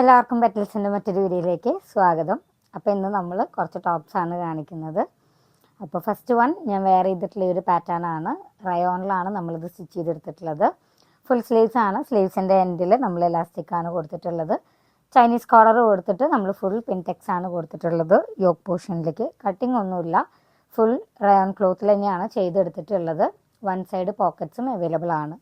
എല്ലാവർക്കും പെറ്റൽസിന്റെ മറ്റൊരു വീഡിയോയിലേക്ക് സ്വാഗതം. അപ്പോൾ ഇന്ന് നമ്മൾ കുറച്ച് ടോപ്സ് ആണ് കാണിക്കുന്നത്. അപ്പോൾ ഫസ്റ്റ് വൺ ഞാൻ വെയർ ചെയ്തിട്ടുള്ള ഒരു പാറ്റേൺ ആണ്. റയോണിലാണ് നമ്മളിത് സ്റ്റിച്ച് ചെയ്തെടുത്തിട്ടുള്ളത്. ഫുൾ സ്ലീവ്സ് ആണ്. സ്ലീവ്സിന്റെ എൻഡിൽ നമ്മൾ ഇലാസ്റ്റിക്കാണ് ആണ് കൊടുത്തിട്ടുള്ളത്. ചൈനീസ് കോളർ കൊടുത്തിട്ട് നമ്മൾ ഫുൾ പിൻടെക്സ് ആണ് കൊടുത്തിട്ടുള്ളത്. യോക്ക് പോർഷനിലേക്ക് കട്ടിംഗ് ഒന്നുമില്ല. ഫുൾ റയോൺ ക്ലോത്തിൽ തന്നെയാണ് ചെയ്തെടുത്തിട്ടുള്ളത്. വൺ സൈഡ് പോക്കറ്റ്സും അവൈലബിൾ ആണ്.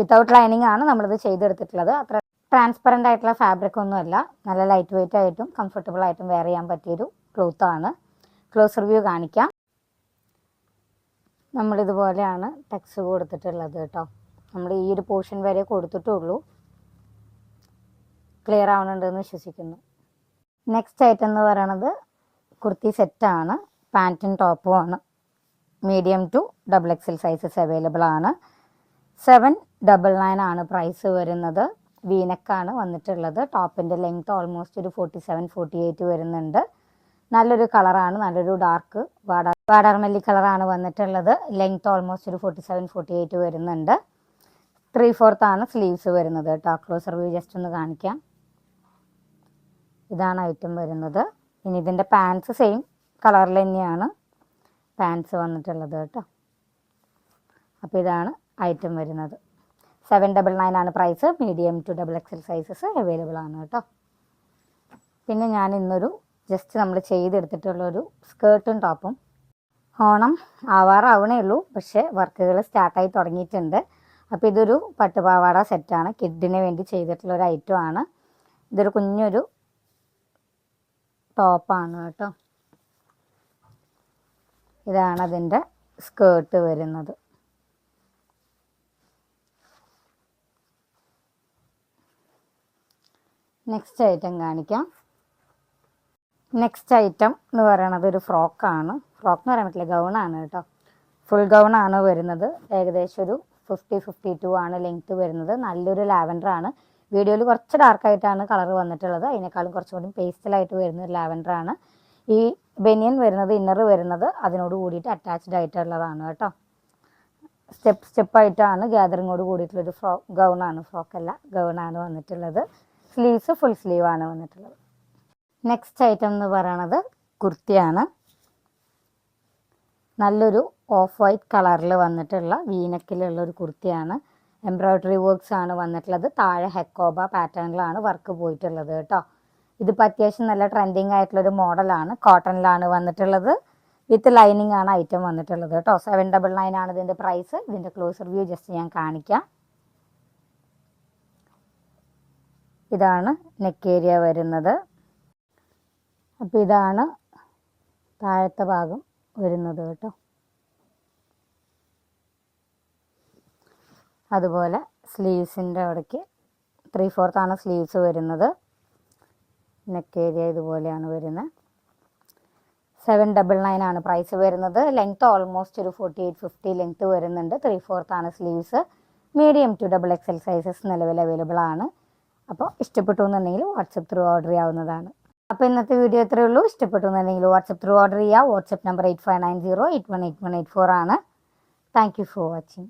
വിത്തൗട്ട് ലൈനിങ് ആണ് നമ്മളിത് ചെയ്തെടുത്തിട്ടുള്ളത്. അത്ര ട്രാൻസ്പെറന്റ് ആയിട്ടുള്ള ഫാബ്രിക് ഒന്നുമല്ല. നല്ല ലൈറ്റ് വെയിറ്റ് ആയിട്ടും കംഫർട്ടബിൾ ആയിട്ടും വെയർ ചെയ്യാൻ പറ്റിയൊരു ക്ലോത്ത് ആണ്. ക്ലോസ് റിവ്യൂ കാണിക്കാം. നമ്മളിതുപോലെയാണ് ടെക്സ് കൊടുത്തിട്ടുള്ളത് കേട്ടോ. നമ്മൾ ഈ ഒരു പോർഷൻ വരെ കൊടുത്തിട്ടുള്ളൂ. ക്ലിയർ ആവുന്നുണ്ടെന്ന് വിശ്വസിക്കുന്നു. നെക്സ്റ്റ് ഐറ്റം എന്ന് പറയണത് കുർത്തി സെറ്റാണ് പാന്റും ടോപ്പും ആണ്. Medium to double XL sizes available ആണ്. സെവൻ ഡബിൾ നയൻ ആണ് പ്രൈസ് വരുന്നത്. വീനക്കാണ് വന്നിട്ടുള്ളത്. ടോപ്പിന്റെ ലെങ്ത് ഓൾമോസ്റ്റ് ഒരു ഫോർട്ടി സെവൻ ഫോർട്ടി എയ്റ്റ് വരുന്നുണ്ട്. നല്ലൊരു കളറാണ് നല്ലൊരു ഡാർക്ക് വാടാ വാടാർമല്ലി കളറാണ് വന്നിട്ടുള്ളത്. ലെങ്ത് ഓൾമോസ്റ്റ് ഒരു ഫോർട്ടി സെവൻ ഫോർട്ടി എയ്റ്റ് വരുന്നുണ്ട്. ത്രീ ഫോർത്ത് ആണ് സ്ലീവ്സ് വരുന്നത് കേട്ടോ. ക്ലോസർ വ്യൂ ജസ്റ്റ് ഒന്ന് കാണിക്കാം. ഇതാണ് ഐറ്റം വരുന്നത്. ഇനി ഇതിന്റെ പാൻസ് സെയിം കളറിൽ തന്നെയാണ് പാൻസ് വന്നിട്ടുള്ളത് കേട്ടോ. അപ്പോൾ ഇതാണ് ഐറ്റം വരുന്നത്. സെവൻ ഡബിൾ നയൻ ആണ് price medium to double XL sizes available ആണ് കേട്ടോ. പിന്നെ ഞാൻ ഇന്നൊരു ജസ്റ്റ് നമ്മൾ ചെയ്തെടുത്തിട്ടുള്ളൊരു സ്കേർട്ടും ടോപ്പും. ഓണം ആവാറാവണേ ഉള്ളൂ. പക്ഷേ വർക്കുകൾ സ്റ്റാർട്ടായി തുടങ്ങിയിട്ടുണ്ട്. അപ്പോൾ ഇതൊരു പട്ടുപാവാട സെറ്റാണ് കിഡിന് വേണ്ടി ചെയ്തിട്ടുള്ള ഒരു ഐറ്റം ആണ്. ഇതൊരു കുഞ്ഞൊരു ടോപ്പാണ് കേട്ടോ. ഇതാണ് അതിന്റെ സ്കേർട്ട് വരുന്നത്. നെക്സ്റ്റ് ഐറ്റം കാണിക്കാം. നെക്സ്റ്റ് ഐറ്റം എന്ന് പറയണത് ഒരു ഫ്രോക്കാണ് ഫ്രോക്ക് എന്ന് പറയാൻ പറ്റില്ല ഗൗണാണ് കേട്ടോ. ഫുൾ ഗൗണാണ് വരുന്നത്. ഏകദേശം ഒരു ഫിഫ്റ്റി ഫിഫ്റ്റി ടു ആണ് ലെങ്ത് വരുന്നത്. നല്ലൊരു ലാവൻഡർ ആണ്. വീഡിയോയിൽ കുറച്ച് ഡാർക്കായിട്ടാണ് കളർ വന്നിട്ടുള്ളത്. അതിനേക്കാളും കുറച്ചും കൂടി പേസ്റ്റലായിട്ട് വരുന്ന ഒരു ലാവൻഡർ ആണ്. ഈ ബനിയൻ വരുന്നത് ഇന്നർ വരുന്നത് അതിനോട് കൂടിയിട്ട് അറ്റാച്ച്ഡ് ആയിട്ടുള്ളതാണ് കേട്ടോ. സ്റ്റെപ്പ് സ്റ്റെപ്പായിട്ടാണ് ഗ്യാതറിങ്ങോട് കൂടിയിട്ടുള്ളൊരു ഫ്രോ ഗൗണാണ് ഫ്രോക്കല്ല ഗൗണാണ് വന്നിട്ടുള്ളത്. സ്ലീവ്സ് ഫുൾ സ്ലീവ് ആണ് വന്നിട്ടുള്ളത്. നെക്സ്റ്റ് ഐറ്റം എന്ന് പറയുന്നത് കുർത്തിയാണ്. നല്ലൊരു ഓഫ് വൈറ്റ് കളറിൽ വന്നിട്ടുള്ള വീനക്കിലുള്ള ഒരു കുർത്തിയാണ്. എംബ്രോയ്ഡറി വർക്ക്സ് ആണ് വന്നിട്ടുള്ളത്. താഴെ ഹെക്കോബ പാറ്റേണിലാണ് വർക്ക് പോയിട്ടുള്ളത് കേട്ടോ. ഇതിപ്പോൾ അത്യാവശ്യം നല്ല ട്രെൻഡിങ് ആയിട്ടുള്ളൊരു മോഡലാണ്. കോട്ടണിലാണ് വന്നിട്ടുള്ളത്. വിത്ത് ലൈനിങ് ആണ് ഐറ്റം വന്നിട്ടുള്ളത് കേട്ടോ. സെവൻ ഡബിൾ നയൻ ആണ് ഇതിന്റെ പ്രൈസ്. ഇതിന്റെ ക്ലോസ് റിവ്യൂ ജസ്റ്റ് ഞാൻ കാണിക്കാം. ഇതാണ് നെക്ക് ഏരിയ വരുന്നത്. അപ്പോൾ ഇതാണ് താഴത്തെ ഭാഗം വരുന്നത് കേട്ടോ. അതുപോലെ സ്ലീവ്സിന്റെ അവിടേക്ക് ത്രീ ഫോർത്താണ് സ്ലീവ്സ് വരുന്നത്. നെക്ക് ഏരിയ ഇതുപോലെയാണ് വരുന്നത്. സെവൻ ഡബിൾ നയൻ ആണ് പ്രൈസ് വരുന്നത്. ലെങ്ത് ഓൾമോസ്റ്റ് ഒരു ഫോർട്ടി എയ്റ്റ് ഫിഫ്റ്റി ലെങ്ത് വരുന്നുണ്ട് three ഫോർത്താണ് sleeves medium to double XL sizes നിലവിൽ അവൈലബിൾ ആണ്. അപ്പോൾ ഇഷ്ടപ്പെട്ടു എന്നുണ്ടെങ്കിൽ വാട്സപ്പ് ത്രൂ ഓർഡർ ചെയ്യാവുന്നതാണ്. അപ്പോൾ ഇന്നത്തെ വീഡിയോ ഇത്രയേ ഉള്ളൂ. ഇഷ്ടപ്പെട്ടു എന്നുണ്ടെങ്കിൽ വാട്സപ്പ് ത്രൂ ഓർഡർ ചെയ്യുക WhatsApp number eight five nine zero eight one eight one eight four ആണ്. Thank you for watching.